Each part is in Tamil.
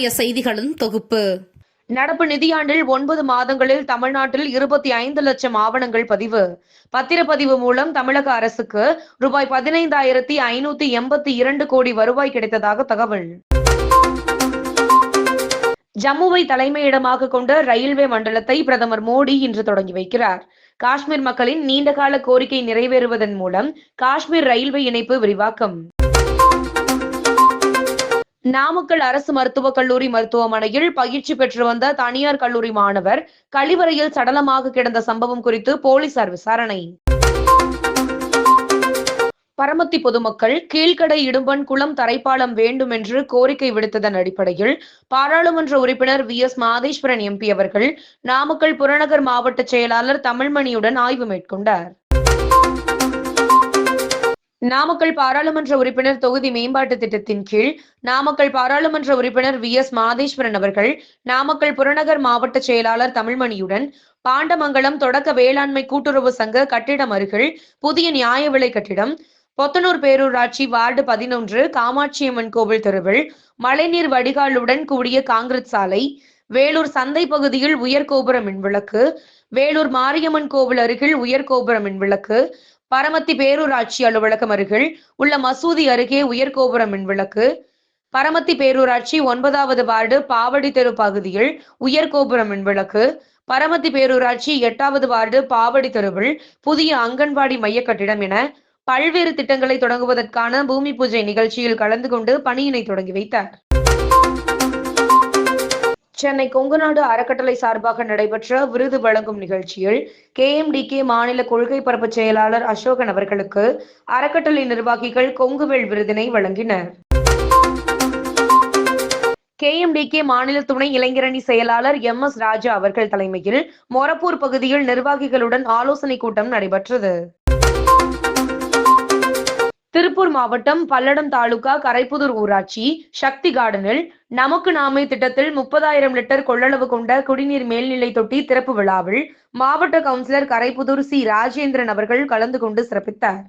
இன்றைய செய்திகளின் தொகுப்பு. நடப்பு நிதியாண்டில் ஒன்பது மாதங்களில் தமிழ்நாட்டில் இருபத்தி ஐந்து லட்சம் ஆவணங்கள் பதிவு. பத்திரப்பதிவு மூலம் தமிழக அரசுக்கு ரூபாய் பதினைந்தாயிரத்தி ஐநூத்தி எண்பத்தி இரண்டு கோடி வருவாய் கிடைத்ததாக தகவல். ஜம்முவை தலைமையிடமாக கொண்ட ரயில்வே மண்டலத்தை பிரதமர் மோடி இன்று தொடங்கி வைக்கிறார். காஷ்மீர் மக்களின் நீண்டகால கோரிக்கை நிறைவேறுவதன் மூலம் காஷ்மீர் ரயில்வே இணைப்பு விரிவாக்கம். நாமக்கல் அரசு மருத்துவக் கல்லூரி மருத்துவமனையில் பயிற்சி பெற்று வந்த தனியார் கல்லூரி மாணவர் கழிவறையில் சடலமாக கிடந்த சம்பவம் குறித்து போலீசார் விசாரணை. பரமத்தி பொதுமக்கள் கீழ்கடை இடும்பன் குளம் தரைப்பாலம் வேண்டும் என்று கோரிக்கை விடுத்ததன் அடிப்படையில் பாராளுமன்ற உறுப்பினர் வி. எஸ். மாதேஸ்வரன் எம்பி அவர்கள் நாமக்கல் புறநகர் மாவட்ட செயலாளர் தமிழ்மணியுடன் ஆய்வு மேற்கொண்டார். நாமக்கல் பாராளுமன்ற உறுப்பினர் தொகுதி மேம்பாட்டு திட்டத்தின் கீழ் நாமக்கல் பாராளுமன்ற உறுப்பினர் வி. எஸ். மாதேஸ்வரன் அவர்கள் நாமக்கல் புறநகர் மாவட்ட செயலாளர் தமிழ்மணியுடன் பாண்டமங்கலம் தொடக்க வேளாண்மை கூட்டுறவு சங்க கட்டிடம் அருகில் புதிய நியாய விலை கட்டிடம் பொத்தனூர் பேரூராட்சி வார்டு பதினொன்று காமாட்சியம்மன் கோவில் தெருவில் மழைநீர் வடிகாலுடன் கூடிய காங்கிரஸ் சாலை வேலூர் சந்தை பகுதியில் உயர்கோபுர மின்விளக்கு வேலூர் மாரியம்மன் கோவில் அருகில் உயர்கோபுர மின்விளக்கு பரமத்தி பேரூராட்சி அலுவலகம் அருகில் உள்ள மசூதி அருகே உயர்கோபுர மின்விளக்கு பரமத்தி பேரூராட்சி ஒன்பதாவது வார்டு பாவடி தெரு பகுதியில் உயர்கோபுர மின்விளக்கு பரமத்தி பேரூராட்சி எட்டாவது வார்டு பாவடி தெருவில் புதிய அங்கன்வாடி மைய கட்டிடம் என பல்வேறு திட்டங்களை தொடங்குவதற்கான பூமி பூஜை நிகழ்ச்சியில் கலந்து கொண்டு பணியினை தொடங்கி வைத்தார். சென்னை கொங்குநாடு அறக்கட்டளை சார்பாக நடைபெற்ற விருது வழங்கும் நிகழ்ச்சியில் கேஎம்டிகே மாநில கொள்கை பரப்பு செயலாளர் அசோகன் அவர்களுக்கு அறக்கட்டளை நிர்வாகிகள் கொங்குவேல் விருதினை வழங்கினர். கேஎம்டிகே மாநில துணை இளைஞரணி செயலாளர் எம் எஸ் ராஜா அவர்கள் தலைமையில் மொரப்பூர் பகுதியில் நிர்வாகிகளுடன் ஆலோசனை கூட்டம் நடைபெற்றது. திருப்பூர் மாவட்டம் பல்லடம் தாலுகா கரைப்புதூர் ஊராட்சி சக்தி கார்டனில் நமக்கு நாமே திட்டத்தில் முப்பதாயிரம் லிட்டர் கொள்ளளவு கொண்ட குடிநீர் மேல்நிலை தொட்டி திறப்பு விழாவில் மாவட்ட கவுன்சிலர் கரைப்புதூர் சி ராஜேந்திரன் அவர்கள் கலந்து கொண்டு சிறப்பித்தார்.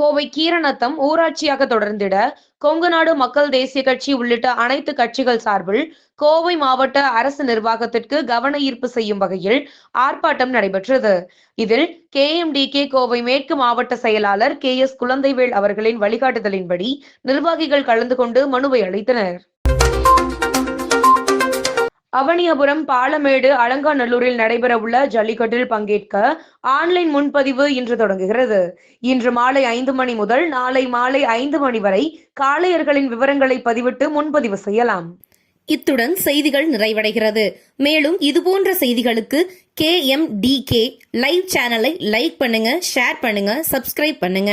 கோவை கீரநத்தம் ஊராட்சியாக தொடர்ந்திட கொங்குநாடு மக்கள் தேசிய கட்சி உள்ளிட்ட அனைத்து கட்சிகள் சார்பில் கோவை மாவட்ட அரசு நிர்வாகத்திற்கு கவன ஈர்ப்பு செய்யும் வகையில் ஆர்ப்பாட்டம் நடைபெற்றது. இதில் K M D K Kovai மேற்கு மாவட்ட செயலாளர் கே எஸ் குழந்தைவேல் அவர்களின் வழிகாட்டுதலின்படி நிர்வாகிகள் கலந்து கொண்டு மனுவை அளித்தனர். அவனியபுரம் பாலமேடு அலங்காநல்லூரில் நடைபெறவுள்ள ஜல்லிக்கட்டில் பங்கேற்க ஆன்லைன் முன்பதிவு இன்று தொடங்குகிறது. இன்று மாலை ஐந்து மணி முதல் நாளை மாலை ஐந்து மணி வரை காளையர்களின் விவரங்களை பதிவிட்டு முன்பதிவு செய்யலாம். இத்துடன் செய்திகள் நிறைவடைகிறது. மேலும் இதுபோன்ற செய்திகளுக்கு K M D K live சேனலை லைக் பண்ணுங்க ஷேர் பண்ணுங்க சப்ஸ்கிரைப் பண்ணுங்க.